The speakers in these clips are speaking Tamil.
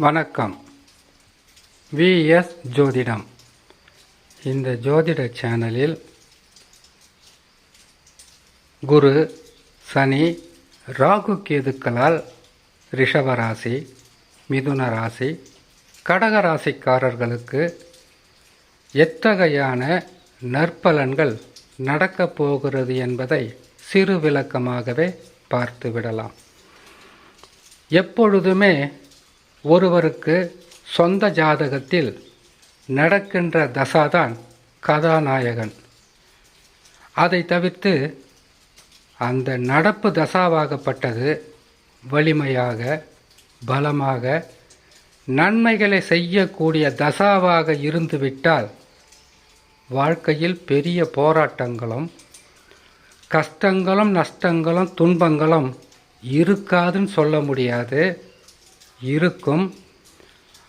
வணக்கம். விஎஸ் ஜோதிடம். இந்த ஜோதிட சேனலில் குரு சனி ராகு கேதுக்களால் ரிஷபராசி மிதுன ராசி கடக ராசிக்காரர்களுக்கு எத்தகையான நற்பலன்கள் நடக்கப் போகிறது என்பதை சிறு விளக்கமாகவே பார்த்து விடலாம் எப்பொழுதுமே ஒருவருக்கு சொந்த ஜாதகத்தில் நடக்கின்ற தசாதான் கதாநாயகன். அதை தவிர்த்து அந்த நடப்பு தசாவாகப்பட்டது வலிமையாக பலமாக நன்மைகளை செய்யக்கூடிய தசாவாக இருந்துவிட்டால் வாழ்க்கையில் பெரிய போராட்டங்களும் கஷ்டங்களும் நஷ்டங்களும் துன்பங்களும் இருக்காதுன்னு சொல்ல முடியாது. இருக்கும்.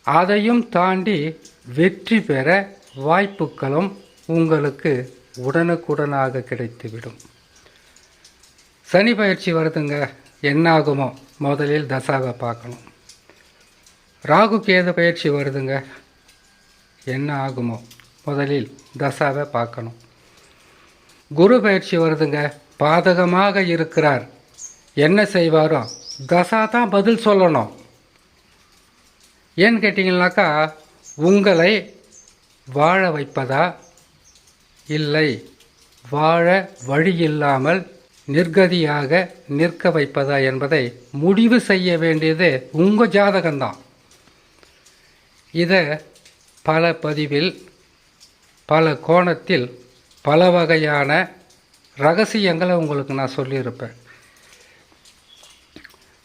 அதையும் தாண்டி வெற்றி பெற வாய்ப்புகளும் உங்களுக்கு உடனுக்குடனாக கிடைத்துவிடும். சனி பயிற்சி வருதுங்க. என்னாகுமோ? முதலில் தசாவை பார்க்கணும். ராகு கேது பயிற்சி வருதுங்க. என்ன ஆகுமோ முதலில் தசாவை பார்க்கணும். குரு பயிற்சி வருதுங்க. பாதகமாக இருக்கிறார். என்ன செய்வாரோ? தசா தான் பதில் சொல்லணும். ஏன்னு கேட்டிங்கனாக்கா உங்களை வாழ வைப்பதா? இல்லை. வாழ வழி இல்லாமல் நிர்கதியாக நிற்க வைப்பதா என்பதை முடிவு செய்ய வேண்டியது உங்கள் ஜாதகம்தான். இதை பல பதிவில் பல கோணத்தில் பல வகையான ரகசியங்களை உங்களுக்கு நான் சொல்லியிருப்பேன்.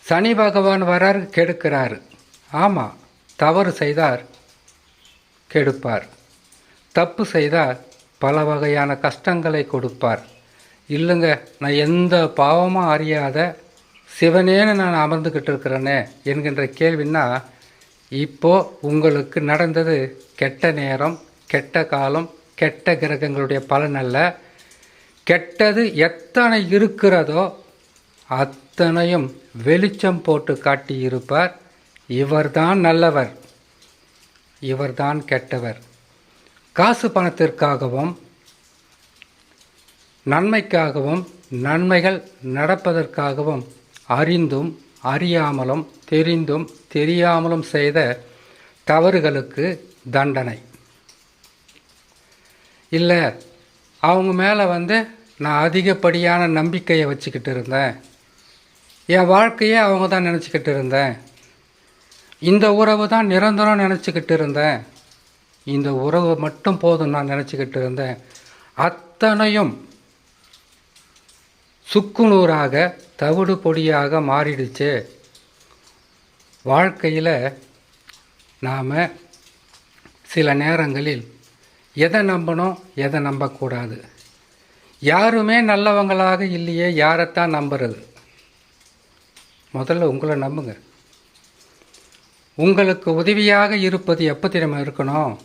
சனி பகவான் வரார் கெடுக்கிறாரு. ஆமாம் தவறு செய்தார் கெடுப்பார். தப்பு செய்தால் பல வகையான கஷ்டங்களை கொடுப்பார். இல்லைங்க நான் எந்த பாவமும் அறியாத சிவனேன்னு நான் அமர்ந்துக்கிட்டு இருக்கிறேனே என்கின்ற கேள்வின்னா இப்போ உங்களுக்கு நடந்தது கெட்ட நேரம் கெட்ட காலம் கெட்ட கிரகங்களுடைய பலன் அல்ல. கெட்டது எத்தனை இருக்கிறதோ அத்தனையும் வெளிச்சம் போட்டு காட்டியிருப்பார். இவர்தான் நல்லவர். இவர்தான் கெட்டவர். காசு பணத்திற்காகவும் நன்மைக்காகவும் நன்மைகள் நடப்பதற்காகவும் அறிந்தும் அறியாமலும் தெரிந்தும் தெரியாமலும் செய்த தவறுகளுக்கு தண்டனை. இல்லை அவங்க மேலே வந்து நான் அதிகப்படியான நம்பிக்கையை வச்சுக்கிட்டு இருந்தேன். என் வாழ்க்கையே அவங்க தான் நினச்சிக்கிட்டு இருந்தேன். இந்த உறவு தான் நிரந்தரம் நினச்சிக்கிட்டு இருந்தேன் இந்த உறவு மட்டும் போதும் நான் நினச்சிக்கிட்டு இருந்தேன் அத்தனையும் சுக்குநூறாக தவிடு பொடியாக மாறிடுச்சு. வாழ்க்கையில் நாம் சில நேரங்களில் எதை நம்பணும் எதை நம்பக்கூடாது. யாருமே நல்லவங்களாக இல்லையே யாரைத்தான் நம்புறது? முதல்ல உங்களை நம்புங்க. உங்களுக்கு உதவியாக இருப்பது எப்போ இருக்கணும்?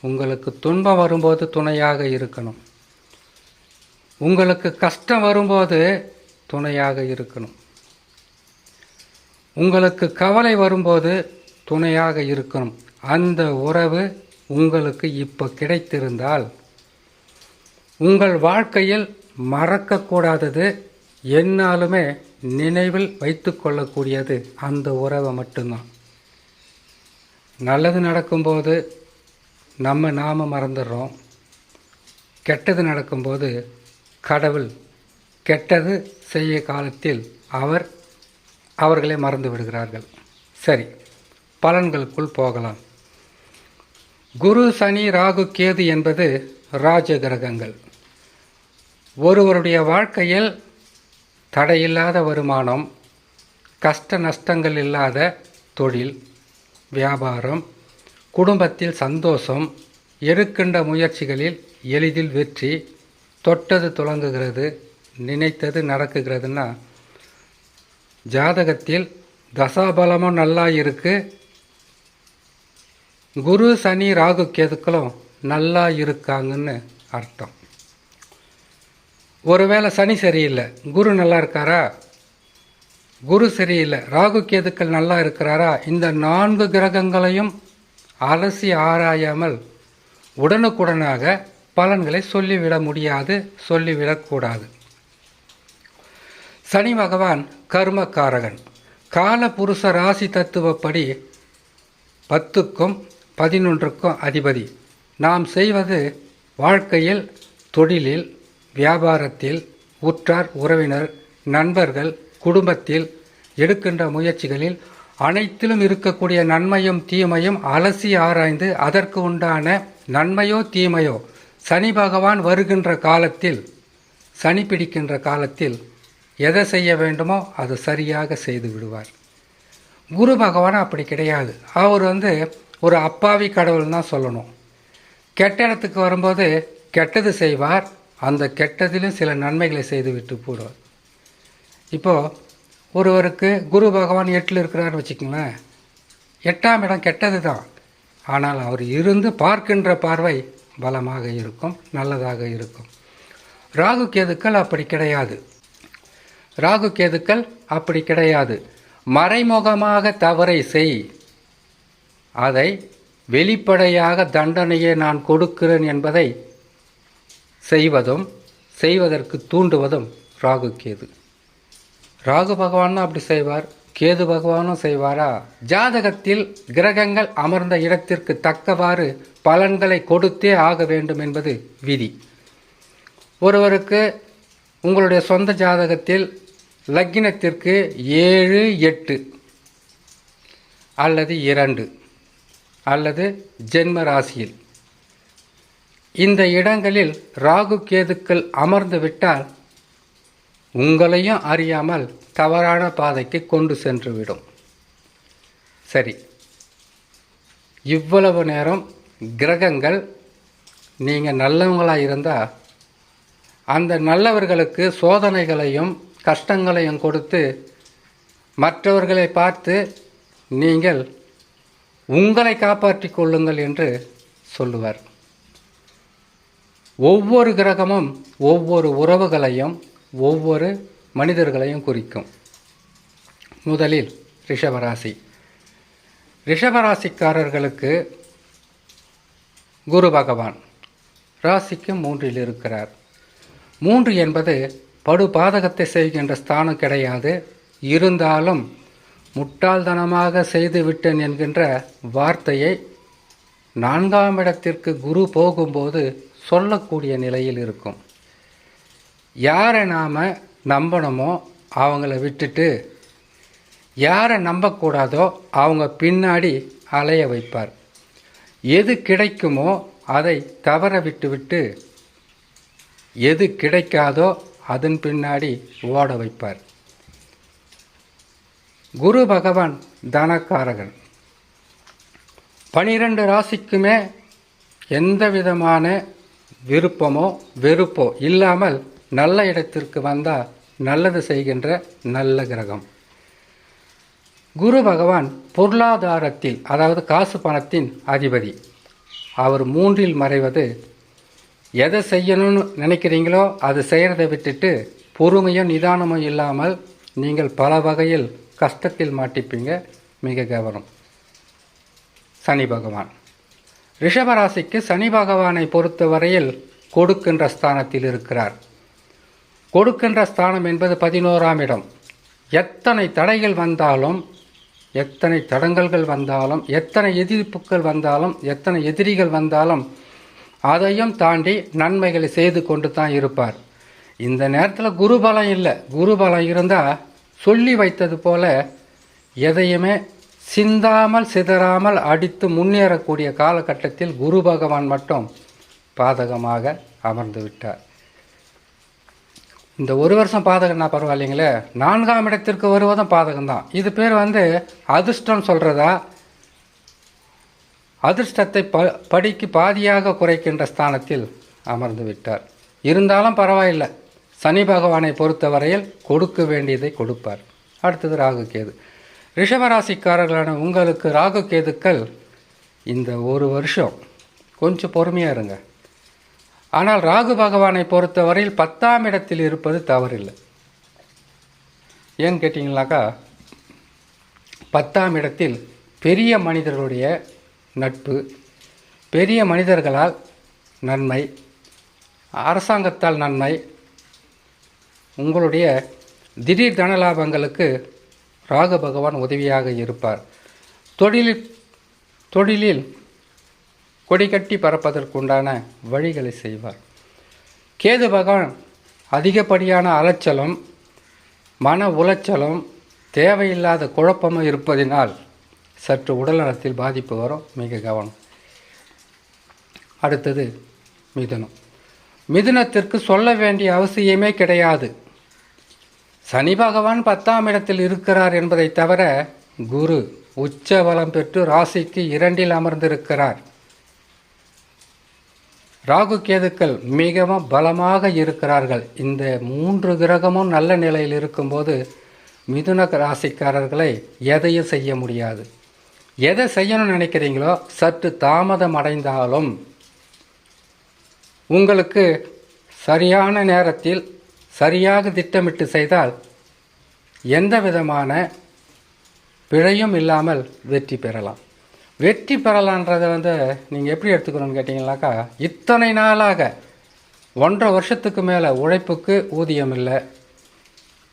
உங்களுக்கு துன்பம் வரும்போது துணையாக இருக்கணும். உங்களுக்கு கஷ்டம் வரும்போது துணையாக இருக்கணும். உங்களுக்கு கவலை வரும்போது துணையாக இருக்கணும். அந்த உறவு உங்களுக்கு இப்போ கிடைத்திருந்தால் உங்கள் வாழ்க்கையில் மறக்கக்கூடாதது என்னாலுமே நினைவில் வைத்து கொள்ளக்கூடியது அந்த உறவை மட்டும்தான். நல்லது நடக்கும்போது நம்ம நாம மறந்துடுறோம். கெட்டது நடக்கும்போது கடவுள் கெட்டது செய்ய காலத்தில் அவர் அவர்களை மறந்து விடுகிறார்கள். சரி பலன்களுக்குள் போகலாம். குரு சனி ராகு கேது என்பது ராஜ கிரகங்கள். ஒருவருடைய வாழ்க்கையில் தடையில்லாத வருமானம் கஷ்ட நஷ்டங்கள் இல்லாத தொழில் வியாபாரம் குடும்பத்தில் சந்தோஷம் எடுக்கின்ற முயற்சிகளில் எளிதில் வெற்றி தொட்டது துலங்குகிறது நினைத்தது நடக்குகிறதுன்னா ஜாதகத்தில் தசாபலமும் நல்லா இருக்குது குரு சனி ராகு கேதுக்களும் நல்லா இருக்காங்கன்னு அர்த்தம். ஒருவேளை சனி சரியில்லை குரு நல்லா இருக்காரா? குரு சரியில்லை ராகு கேதுக்கள் நல்லா இருக்கிறாரா? இந்த நான்கு கிரகங்களையும் அலசி ஆராயாமல் உடனுக்குடனாக பலன்களை சொல்லிவிட முடியாது சொல்லிவிடக்கூடாது சனி பகவான் கர்மக்காரகன். கால புருஷ ராசி தத்துவப்படி பத்துக்கும் பதினொன்றுக்கும் அதிபதி. நாம் செய்வது வாழ்க்கையில் தொழிலில் வியாபாரத்தில் உற்றார் உறவினர் நண்பர்கள் குடும்பத்தில் எடுக்கின்ற முயற்சிகளில் அனைத்திலும் இருக்கக்கூடிய நன்மையும் தீமையும் அலசி ஆராய்ந்து அதற்கு உண்டான நன்மையோ தீமையோ சனி பகவான் வருகின்ற காலத்தில் சனி பிடிக்கின்ற காலத்தில் எதை செய்ய வேண்டுமோ அது சரியாக செய்து விடுவார். குரு பகவான் அப்படி கிடையாது. அவர் வந்து ஒரு அப்பாவி கடவுள் தான் சொல்லணும். கெட்ட இடத்துக்கு வரும்போது கெட்டது செய்வார். அந்த கெட்டதிலும் சில நன்மைகளை செய்து விட்டு போடுவார். இப்போது ஒருவருக்கு குரு பகவான் எட்டில் இருக்கிறாருன்னு வச்சுக்கோங்களேன் எட்டாம் இடம் கெட்டது தான் ஆனால் அவர் இருந்து பார்க்கின்ற பார்வை பலமாக இருக்கும் நல்லதாக இருக்கும். ராகு கேதுக்கள் அப்படி கிடையாது. ராகு கேதுக்கள் அப்படி கிடையாது. மறைமுகமாக தவறை செய். அதை வெளிப்படையாக தண்டனையை நான் கொடுக்கிறேன் என்பதை செய்வதும் செய்வதற்கு தூண்டுவதும் ராகு கேது. ராகு பகவானும் அப்படி செய்வார். கேது பகவானும் செய்வாரா? ஜாதகத்தில் கிரகங்கள் அமர்ந்த இடத்திற்கு தக்கவாறு பலன்களை கொடுத்தே ஆக வேண்டும் என்பது விதி. ஒருவருக்கு உங்களுடைய சொந்த ஜாதகத்தில் லக்கினத்திற்கு ஏழு எட்டு அல்லது இரண்டு அல்லது ஜென்ம ராசியில். இந்த இடங்களில் ராகு கேதுக்கள் அமர்ந்து விட்டால் உங்களையும் அறியாமல் தவறான பாதைக்கு கொண்டு சென்றுவிடும். சரி. இவ்வளவு நேரம் கிரகங்கள் நீங்கள் நல்லவங்களாக இருந்தால் அந்த நல்லவர்களுக்கு சோதனைகளையும் கஷ்டங்களையும் கொடுத்து மற்றவர்களை பார்த்து நீங்கள் உங்களை காப்பாற்றிக் கொள்ளுங்கள் என்று சொல்லுவார். ஒவ்வொரு கிரகமும் ஒவ்வொரு உறவுகளையும் ஒவ்வொரு மனிதர்களையும் குறிக்கும். முதலில் ரிஷபராசி. ரிஷபராசிக்காரர்களுக்கு குரு பகவான் ராசிக்கு மூன்றில் இருக்கிறார். மூன்று என்பது படு பாதகத்தை செய்கின்ற ஸ்தானம் கிடையாது. இருந்தாலும் முட்டாள்தனமாக செய்துவிட்டேன் என்கின்ற வார்த்தையை நான்காம் இடத்திற்கு குரு போகும்போது சொல்லக்கூடிய நிலையில் இருக்கும். யாரை நாம் நம்பணுமோ அவங்கள விட்டுட்டு யாரை நம்பக்கூடாதோ அவங்க பின்னாடி அலைய வைப்பார். எது கிடைக்குமோ அதை தவற விட்டுவிட்டு எது கிடைக்காதோ அதன் பின்னாடி ஓட வைப்பார். குரு பகவான் தனக்காரகன். பனிரெண்டு ராசிக்குமே எந்த விதமான விருப்பமோ வெறுப்போ இல்லாமல் நல்ல இடத்திற்கு வந்தால் நல்லது செய்கின்ற நல்ல கிரகம். குரு பகவான் பொருளாதாரத்தில் அதாவது காசு பணத்தின் அதிபதி. அவர் மூன்றில் மறைவது எதை செய்யணும்னு நினைக்கிறீங்களோ அது செய்கிறதை விட்டுட்டு பொறுமையும் நிதானமும் இல்லாமல் நீங்கள் பல வகையில் கஷ்டத்தில் மாட்டிப்பீங்க மிக கவனம் சனி பகவான். ரிஷபராசிக்கு சனி பகவானை பொறுத்தவரையில் கொடுக்கின்ற ஸ்தானத்தில் இருக்கிறார். கொடுக்கின்ற ஸ்தானம் என்பது பதினோராம் இடம். எத்தனை தடைகள் வந்தாலும் எத்தனை தடங்கல்கள் வந்தாலும் எத்தனை எதிர்ப்புகள் வந்தாலும் எத்தனை எதிரிகள் வந்தாலும் அதையும் தாண்டி நன்மைகளை செய்து கொண்டு தான் இருப்பார். இந்த நேரத்தில் குருபலம் இல்லை. குருபலம் இருந்தால் சொல்லி வைத்தது போல எதையுமே சிந்தாமல் சிதறாமல் அடித்து முன்னேறக்கூடிய காலகட்டத்தில் குரு பகவான் மட்டும் பாதகமாக அமர்ந்து விட்டார். இந்த ஒரு வருஷம் பாதகம்னா பரவாயில்லைங்களே. நான்காம் இடத்திற்கு வருவதும் பாதகம்தான் இது பேர் வந்து அதிர்ஷ்டம் சொல்கிறதா அதிர்ஷ்டத்தை ப படிக்கு பாதியாக குறைக்கின்ற ஸ்தானத்தில் அமர்ந்து விட்டார். இருந்தாலும் பரவாயில்லை. சனி பகவானை பொறுத்தவரையில் கொடுக்க வேண்டியதை கொடுப்பார். அடுத்தது ராகு கேது. ரிஷபராசிக்காரர்களான உங்களுக்கு ராகு கேதுக்கள் இந்த ஒரு வருஷம் கொஞ்சம் பொறுமையாக இருங்க. ஆனால் ராகு பகவானை பொறுத்தவரையில் பத்தாம் இடத்தில் இருப்பது தவறில்லை. ஏன்னு கேட்டிங்கனாக்கா பத்தாம் இடத்தில் பெரிய மனிதர்களுடைய நட்பு பெரிய மனிதர்களால் நன்மை அரசாங்கத்தால் நன்மை உங்களுடைய திடீர் தனலாபங்களுக்கு ராகு பகவான் உதவியாக இருப்பார். தொழிலில் தொழிலில் கொடி கட்டி பறப்பதற்குண்டான வழிகளை செய்வார். கேது பகவான் அதிகப்படியான அலைச்சலும் மன உளைச்சலும் தேவையில்லாத குழப்பமும் இருப்பதினால் சற்று உடல்நலத்தில் பாதிப்பு வரும். மிக கவனம். அடுத்தது மிதுனம். மிதுனத்திற்கு சொல்ல வேண்டிய அவசியமே கிடையாது. சனி பகவான் பத்தாம் இடத்தில் இருக்கிறார் என்பதை தவிர குரு உச்ச பலம் பெற்று ராசிக்கு இரண்டில் அமர்ந்திருக்கிறார். ராகு கேதுக்கள் மிகவும் பலமாக இருக்கிறார்கள். இந்த மூன்று கிரகமும் நல்ல நிலையில் இருக்கும்போது மிதுன ராசிக்காரர்களை எதையும் செய்ய முடியாது. எதை செய்யணும்னு நினைக்கிறீங்களோ சற்று தாமதம் அடைந்தாலும் உங்களுக்கு சரியான நேரத்தில் சரியாக திட்டமிட்டு செய்தால் எந்த விதமான பிழையும் இல்லாமல் வெற்றி பெறலாம். வெற்றி பெறலான்றதை வந்து நீங்கள் எப்படி எடுத்துக்கணும்னு கேட்டிங்கனாக்கா இத்தனை நாளாக ஒன்றரை வருஷத்துக்கு மேலே உழைப்புக்கு ஊதியம் இல்லை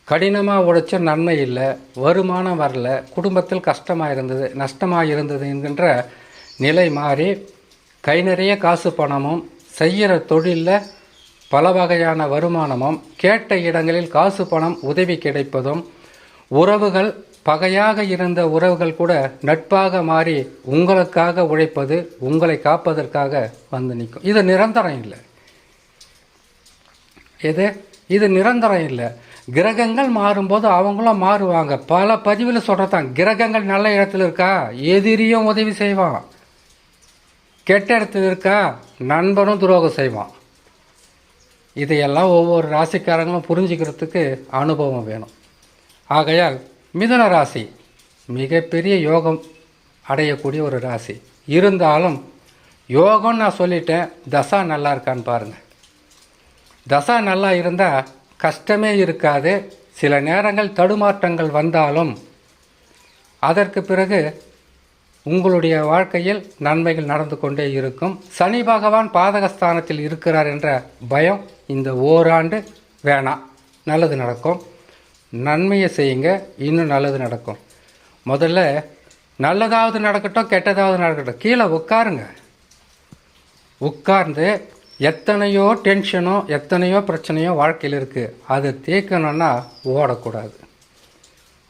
கடினமாக உழைச்ச நன்மை இல்லை வருமானம் வரல குடும்பத்தில் கஷ்டமாக இருந்தது நஷ்டமாக இருந்தது என்கின்ற நிலை மாறி கை நிறைய காசு பணமும் செய்கிற தொழிலில் பல வகையான வருமானமும் கேட்ட இடங்களில் காசு பணம் உதவி கிடைப்பதும் உறவுகள் பகையாக இருந்த உறவுகள் கூட நட்பாக மாறி உங்களுக்காக உழைப்பது உங்களை காப்பதற்காக வந்து நிற்கும். இது நிரந்தரம் இல்லை. எது? இது நிரந்தரம் இல்லை. கிரகங்கள் மாறும்போது அவங்களும் மாறுவாங்க. பல பதிவில் சொல்கிறதான் கிரகங்கள் நல்ல இடத்துல இருக்கா? எதிரியும் உதவி செய்வான். கெட்ட இடத்துல இருக்கா? நண்பனும் துரோகம் செய்வான். இதையெல்லாம் ஒவ்வொரு ராசிக்காரங்களும் புரிஞ்சுக்கிறதுக்கு அனுபவம் வேணும். ஆகையால் மிதுன ராசி மிகப்பெரிய யோகம் அடையக்கூடிய ஒரு ராசி. இருந்தாலும் யோகம்னு நான் சொல்லிட்டேன் தசா நல்லா இருக்கான்னு பாருங்கள் தசா நல்லா இருந்தால் கஷ்டமே இருக்காது. சில நேரங்கள் தடுமாற்றங்கள் வந்தாலும் அதற்கு பிறகு உங்களுடைய வாழ்க்கையில் நன்மைகள் நடந்து கொண்டே இருக்கும். சனி பகவான் பாதகஸ்தானத்தில் இருக்கிறார் என்ற பயம் இந்த ஓராண்டு வேணாம். நல்லது நடக்கும். நன்மையை செய்யுங்க இன்னும் நல்லது நடக்கும். முதல்ல நல்லதாவது நடக்கட்டும் கெட்டதாவது நடக்கட்டும். கீழே உட்காருங்க. உட்கார்ந்து எத்தனையோ டென்ஷனோ எத்தனையோ பிரச்சனையோ வாழ்க்கையில் இருக்குது அதை தீர்க்கணும்னா ஓடக்கூடாது.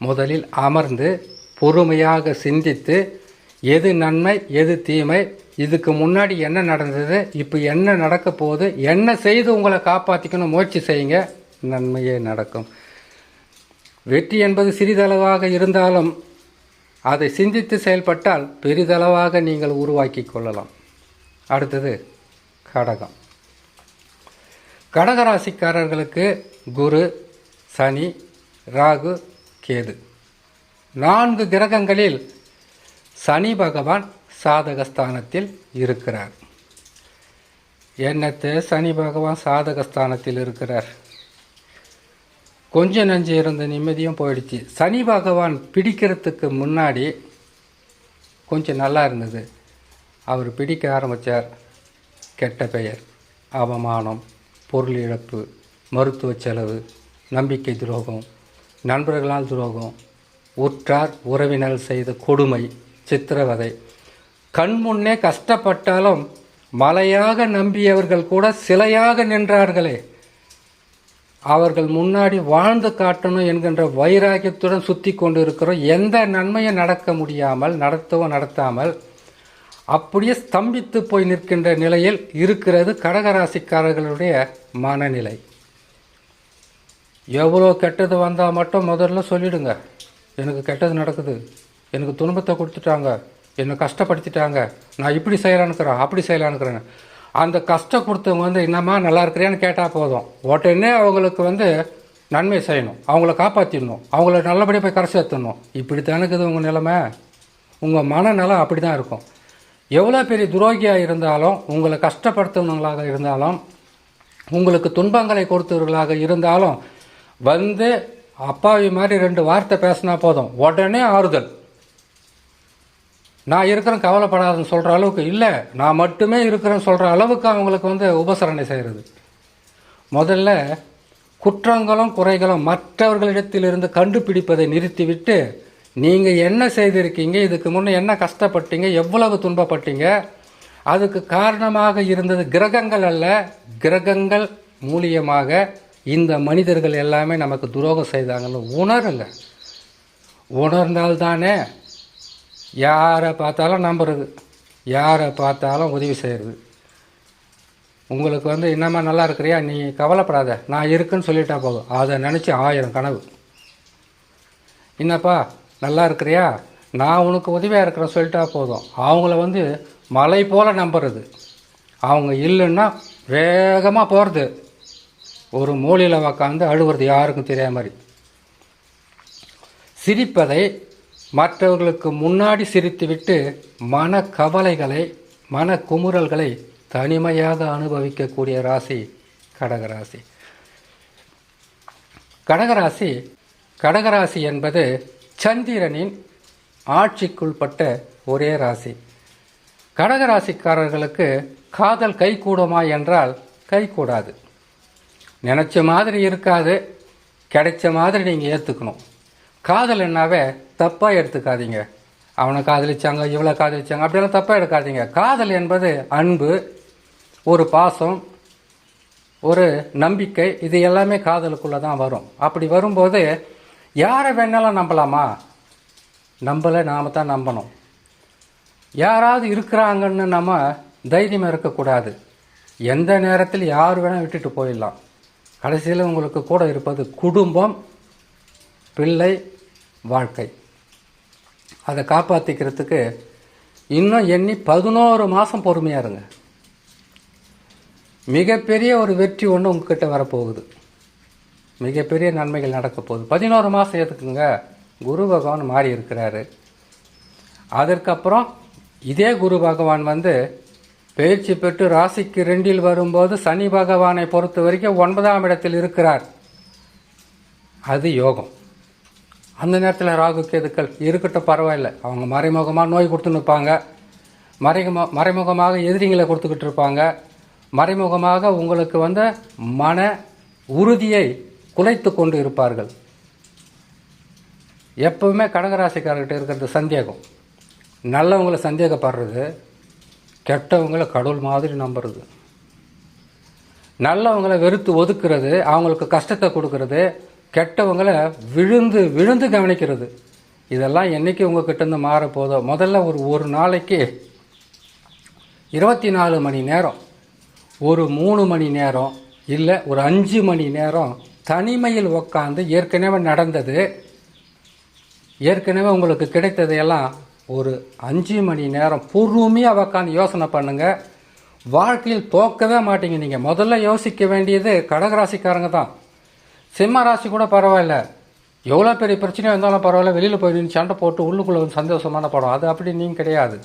முதலில் அமர்ந்து பொறுமையாக சிந்தித்து எது நன்மை எது தீமை இதுக்கு முன்னாடி என்ன நடந்தது இப்போ என்ன நடக்க போகுது என்ன செய்து உங்களை காப்பாற்றிக்கணும் முயற்சி செய்யுங்க நன்மையே நடக்கும். வெற்றி என்பது சிறிதளவாக இருந்தாலும் அதை சிந்தித்து செயல்பட்டால் பெரிதளவாக நீங்கள் உருவாக்கி கொள்ளலாம். அடுத்தது கடகம். கடகராசிக்காரர்களுக்கு குரு சனி ராகு கேது. நான்கு கிரகங்களில் சனி பகவான் சாதகஸ்தானத்தில் இருக்கிறார். என்னத்தை சனி பகவான் சாதகஸ்தானத்தில் இருக்கிறார்? கொஞ்ச நஞ்சு இருந்த நிம்மதியும் போயிடுச்சு. சனி பகவான் பிடிக்கிறதுக்கு முன்னாடி கொஞ்சம் நல்லா இருந்தது. அவர் பிடிக்க ஆரம்பித்தார் கெட்ட பெயர் அவமானம் பொருள் இழப்பு மருத்துவ செலவு நம்பிக்கை துரோகம் நண்பர்களால் துரோகம் உற்றார் உறவினர் செய்த கொடுமை சித்திரவதை. கண் முன்னே கஷ்டப்பட்டாலும் மலையாக நம்பியவர்கள் கூட சிலையாக நின்றார்களே. அவர்கள் முன்னாடி வாழ்ந்து காட்டணும் என்கின்ற வைராக்கியத்துடன் சுற்றி கொண்டு இருக்கிறோம் எந்த நன்மையும் நடக்க முடியாமல் நடத்தவும் நடத்தாமல் அப்படியே ஸ்தம்பித்து போய் நிற்கின்ற நிலையில் இருக்கிறது கடகராசிக்காரர்களுடைய மனநிலை. எவ்வளோ கெட்டது வந்தால் மட்டும் முதல்ல சொல்லிடுங்க. எனக்கு கெட்டது நடக்குது. எனக்கு துன்பத்தை கொடுத்துட்டாங்க. என்னை கஷ்டப்படுத்திட்டாங்க. நான் இப்படி செய்யலான்னுக்கிறேன் அப்படி செய்யலான்னுக்கிறேன் அந்த கஷ்டம் கொடுத்தவங்க வந்து என்னம்மா நல்லா இருக்கிறியான்னு கேட்டால் போதும். உடனே அவங்களுக்கு வந்து நன்மை செய்யணும். அவங்கள காப்பாற்றிடணும் அவங்கள நல்லபடியாக போய் கரை சேர்த்தணும் இப்படி தானுக்குது உங்கள் நிலைமை. உங்கள் மனநலம் அப்படி தான் இருக்கும். எவ்வளோ பெரிய துரோகியாக இருந்தாலும் உங்களை கஷ்டப்படுத்துனவங்களாக இருந்தாலும் உங்களுக்கு துன்பங்களை கொடுத்தவர்களாக இருந்தாலும் வந்து அப்பாவி மாதிரி ரெண்டு வார்த்தை பேசினா போதும். உடனே ஆறுதல். நான் இருக்கிறேன் கவலைப்படாதுன்னு சொல்கிற அளவுக்கு இல்லை. நான் மட்டுமே இருக்கிறேன்னு சொல்கிற அளவுக்கு அவங்களுக்கு வந்து உபசரணை செய்கிறது முதல்ல குற்றங்களும் குறைகளும் மற்றவர்களிடத்திலிருந்து கண்டுபிடிப்பதை நிறுத்திவிட்டு நீங்கள் என்ன செய்திருக்கீங்க இதுக்கு முன்னே என்ன கஷ்டப்பட்டீங்க எவ்வளவு துன்பப்பட்டீங்க அதுக்கு காரணமாக இருந்தது கிரகங்கள் அல்ல. கிரகங்கள் மூலியமாக இந்த மனிதர்கள் எல்லாமே நமக்கு துரோகம் செய்தாங்கன்னு உணருங்க. உணர்ந்தால்தானே யாரை பார்த்தாலும் நம்புறது. யாரை பார்த்தாலும் உதவி செய்கிறது உங்களுக்கு வந்து என்னம்மா நல்லா இருக்கிறியா? நீ கவலைப்படாத. நான் இருக்குன்னு சொல்லிட்டா போதும். அதை நினச்சி ஆயிரம் கனவு. என்னப்பா நல்லா இருக்கிறியா? நான் உனக்கு உதவியாக இருக்கிறேன் சொல்லிட்டா போதும். அவங்கள வந்து மலை போல் நம்புறது. அவங்க இல்லைன்னா வேகமாக போகிறது ஒரு மூலையில் உக்காந்து அழுவுறது யாருக்கும் தெரியாத மாதிரி. சிரிப்பதை மற்றவர்களுக்கு முன்னாடி சிரித்துவிட்டு மன கவலைகளை மன குமுறல்களை தனிமையாக அனுபவிக்கக்கூடிய ராசி கடகராசி. கடகராசி கடகராசி என்பது சந்திரனின் ஆட்சிக்குள்பட்ட ஒரே ராசி. கடகராசிக்காரர்களுக்கு காதல் கைகூடுமா என்றால் கைகூடாது. நினச்ச மாதிரி இருக்காது கிடைச்ச மாதிரி நீங்கள் ஏற்றுக்கணும் காதல் என்னாவே தப்பாக எடுத்துக்காதீங்க. அவனை காதலிச்சாங்க இவளை காதலிச்சாங்க அப்படியெல்லாம் தப்பாக எடுக்காதீங்க. காதல் என்பது அன்பு ஒரு பாசம் ஒரு நம்பிக்கை இது எல்லாமே காதலுக்குள்ளே தான் வரும். அப்படி வரும்போது யாரை வேணாலும் நம்பலாமா? நம்பலை நாம் தான் நம்பணும். யாராவது இருக்கிறாங்கன்னு நம்ம தைரியம் இருக்கக்கூடாது. எந்த நேரத்தில் யார் வேணால் விட்டுட்டு போயிடலாம். கடைசியில் உங்களுக்கு கூட இருப்பது குடும்பம் பிள்ளை வாழ்க்கை. அதை காப்பாற்றிக்கிறதுக்கு இன்னும் எண்ணி பதினோரு மாதம் பொறுமையாக இருங்க. மிகப்பெரிய ஒரு வெற்றி ஒன்று உங்ககிட்ட வரப்போகுது. மிகப்பெரிய நன்மைகள் நடக்க போகுது. பதினோரு மாதம் எதுக்குங்க? குரு பகவான் மாறி இருக்கிறாரு. அதற்கப்புறம் இதே குரு பகவான் வந்து பயிற்சி பெற்று ராசிக்கு ரெண்டில் வரும்போது சனி பகவானை பொறுத்த வரைக்கும் ஒன்பதாம் இடத்தில் இருக்கிறார். அது யோகம். அந்த நேரத்தில் ராகு கேதுக்கள் இருக்கட்டும் பரவாயில்ல. அவங்க மறைமுகமாக நோய் கொடுத்துன்னு இருப்பாங்க மறைமுக மறைமுகமாக எதிரிங்களை கொடுத்துக்கிட்டு இருப்பாங்க. மறைமுகமாக உங்களுக்கு வந்து மன உறுதியை குலைத்து கொண்டு இருப்பார்கள். எப்பவுமே கடகராசிக்காரர்கிட்ட இருக்கிறது சந்தேகம். நல்லவங்களை சந்தேகப்படுறது கெட்டவங்களை கடவுள் மாதிரி நம்புறது. நல்லவங்களை வெறுத்து ஒதுக்குறது அவங்களுக்கு கஷ்டத்தை கொடுக்கறது கெட்டவங்களை விழுந்து விழுந்து கவனிக்கிறது. இதெல்லாம் என்றைக்கு உங்கள் கிட்டேருந்து மாற போதோ முதல்ல ஒரு ஒரு நாளைக்கு இருபத்தி நாலு மணி நேரம். ஒரு மூணு மணி நேரம் இல்லை ஒரு அஞ்சு மணி நேரம் தனிமையில் உக்காந்து ஏற்கனவே நடந்தது. ஏற்கனவே உங்களுக்கு கிடைத்ததையெல்லாம் ஒரு அஞ்சு மணி நேரம் பொறுமையாக உக்காந்து யோசனை பண்ணுங்கள் வாழ்க்கையில் தோக்கவே மாட்டீங்க நீங்கள் முதல்ல யோசிக்க வேண்டியது கடகராசிக்காரங்க தான். சிம்ம ராசி கூட பரவாயில்ல. எவ்வளோ பெரிய பிரச்சனையாக இருந்தாலும் பரவாயில்ல வெளியில் போயிடுன்னு சண்டை போட்டு உள்ளுக்குள்ளே வந்து சந்தோஷமான படம். அது அப்படி நீங்கள் கிடையாது.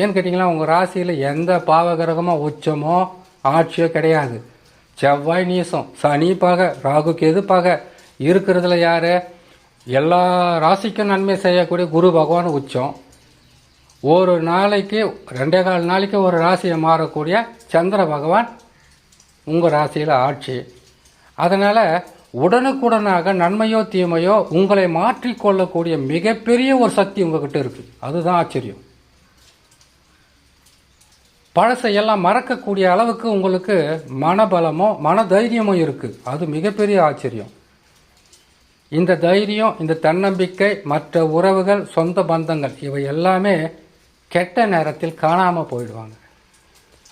ஏன்னு கேட்டிங்கன்னா உங்கள் ராசியில் எந்த பாவகிரகமோ உச்சமோ ஆட்சியோ கிடையாது. செவ்வாய் நீசம் சனி பகை ராகுக்கு எது பகை இருக்கிறதுல யார்? எல்லா ராசிக்கும் நன்மை செய்யக்கூடிய குரு பகவான் உச்சம். ஒரு நாளைக்கு ரெண்டே கால் நாளைக்கு ஒரு ராசியை மாறக்கூடிய சந்திர பகவான் உங்கள் ராசியில் ஆட்சி. அதனால் உடனுக்குடனாக நன்மையோ தீமையோ உங்களை மாற்றிக்கொள்ளக்கூடிய மிகப்பெரிய ஒரு சக்தி உங்ககிட்ட இருக்குது அதுதான் ஆச்சரியம். பழசையெல்லாம் மறக்கக்கூடிய அளவுக்கு உங்களுக்கு மனபலமோ மன தைரியமோ இருக்குது அது மிகப்பெரிய ஆச்சரியம். இந்த தைரியம் இந்த தன்னம்பிக்கை மற்ற உறவுகள் சொந்த பந்தங்கள் இவை எல்லாமே கெட்ட நேரத்தில் காணாமல் போயிடுவாங்க.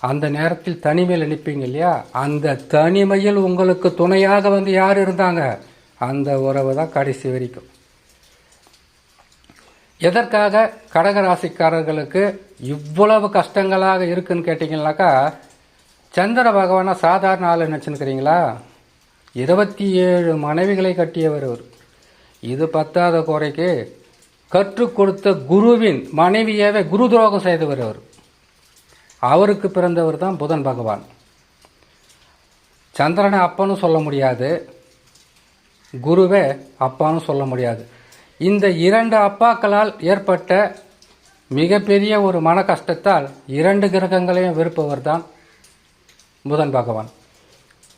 அந்த நேரத்தில் தனிமையில் நிற்பீங்க இல்லையா? அந்த தனிமையில் உங்களுக்கு துணையாக வந்து யார் இருந்தாங்க? அந்த உறவு தான் கடைசி வரைக்கும். எதற்காக கடகராசிக்காரர்களுக்கு இவ்வளவு கஷ்டங்களாக இருக்குன்னு கேட்டிங்கனாக்கா சந்திர பகவானா சாதாரண ஆள் நினச்சுன்னுக்கிறீங்களா? இருபத்தி ஏழு மனைவிகளை கட்டியவர் அவர் இது பத்தாத குறைக்கு கற்றுக் கொடுத்த குருவின் மனைவியவே குரு துரோகம் செய்தவர் அவர் அவருக்கு பிறந்தவர் தான் புதன் பகவான். சந்திரனை அப்பனும் சொல்ல முடியாது. குருவே அப்பான்னு சொல்ல முடியாது. இந்த இரண்டு அப்பாக்களால் ஏற்பட்ட மிகப்பெரிய ஒரு மன கஷ்டத்தால் இரண்டு கிரகங்களையும் வெறுப்பவர் தான் புதன் பகவான்.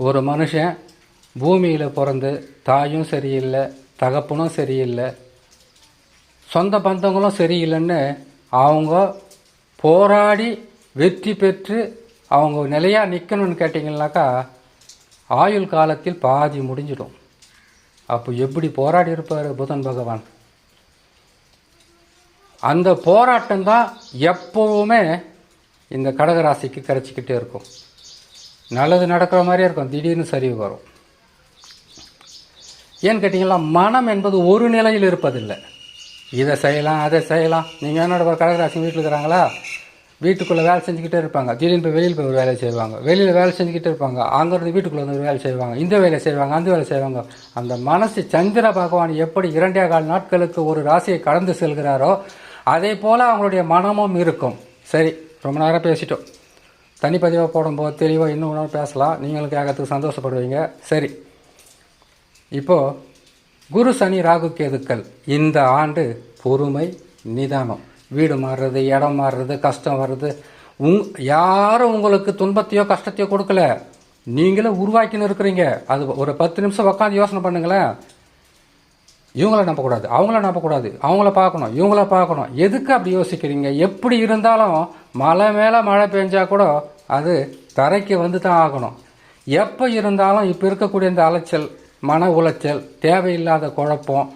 ஒரு மனுஷன் பூமியில் பிறந்து தாயும் சரியில்லை தகப்பனும் சரியில்லை சொந்த பந்தங்களும் சரியில்லைன்னு அவங்க போராடி வெற்றி பெற்று அவங்க நிலையாக நிற்கணும்னு கேட்டிங்கனாக்கா ஆயுள் காலத்தில் பாதி முடிஞ்சிடும். அப்போ எப்படி போராடி இருப்பார் புதன் பகவான்? அந்த போராட்டம் தான் எப்போவுமே இந்த கடகராசிக்கு கிடச்சிக்கிட்டே இருக்கும். நல்லது நடக்கிற மாதிரியே இருக்கும். திடீர்னு சரிவு வரும். ஏன்னு கேட்டிங்களா மனம் என்பது ஒரு நிலையில் இருப்பதில்லை. இதை செய்யலாம் அதை செய்யலாம். நீங்கள் என்னோட கடகராசி வீட்டில் இருக்கிறாங்களா? வீட்டுக்குள்ளே வேலை செஞ்சுக்கிட்டே இருப்பாங்க. திடீர்னு போய் வெளியில் போய் ஒரு வேலை செய்வாங்க. வெளியில் வேலை செஞ்சுக்கிட்டே இருப்பாங்க. அங்கேருந்து வீட்டுக்குள்ளே வந்து ஒரு வேலை செய்வாங்க. இந்த வேலை செய்வாங்க அந்த வேலை செய்வாங்க. அந்த மனசு சந்திர பகவான் எப்படி இரண்டே கால் நாட்களுக்கு ஒரு ராசியை கடந்து செல்கிறாரோ அதே போல் அவங்களுடைய மனமும் இருக்கும். சரி ரொம்ப நேரம் பேசிட்டோம். தனிப்பதிவாக போடும்போது தெளிவாக இன்னும் ஒன்று பேசலாம். நீங்களும் கேட்கறதுக்கு சந்தோஷப்படுவீங்க. சரி. இப்போது குரு சனி ராகு கேதுக்கள். இந்த ஆண்டு பொறுமை நிதானம். வீடு மாறுறது இடம் மாறுறது கஷ்டம் வர்றது. உங் யாரும் உங்களுக்கு துன்பத்தையோ கஷ்டத்தையோ கொடுக்கல. நீங்களே உருவாக்கின்னு இருக்கிறீங்க. அது ஒரு பத்து நிமிஷம் உட்காந்து யோசனை பண்ணுங்களேன். இவங்கள நம்பக்கூடாது அவங்கள நம்பக்கூடாது. அவங்கள பார்க்கணும் இவங்கள பார்க்கணும். எதுக்கு அப்படி யோசிக்கிறீங்க? எப்படி இருந்தாலும் மழை மேலே மழை பெஞ்சால் கூட அது தரைக்கு வந்து தான் ஆகணும். எப்போ இருந்தாலும் இப்போ இருக்கக்கூடிய இந்த அலைச்சல் மன உளைச்சல் தேவையில்லாத குழப்பம்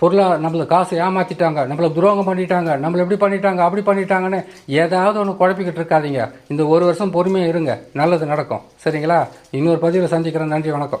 பொருளாக நம்மளை காசு ஏமாற்றிட்டாங்க நம்மளை துரோகம் பண்ணிட்டாங்க நம்மளை எப்படி பண்ணிட்டாங்க அப்படி பண்ணிட்டாங்கன்னு ஏதாவது ஒன்று குழப்பிக்கிட்டு இருக்காதீங்க. இந்த ஒரு வருஷம் பொறுமையாக இருங்க. நல்லது நடக்கும். சரிங்களா? இன்னொரு பதிவில் சந்திக்கிறேன். நன்றி வணக்கம்.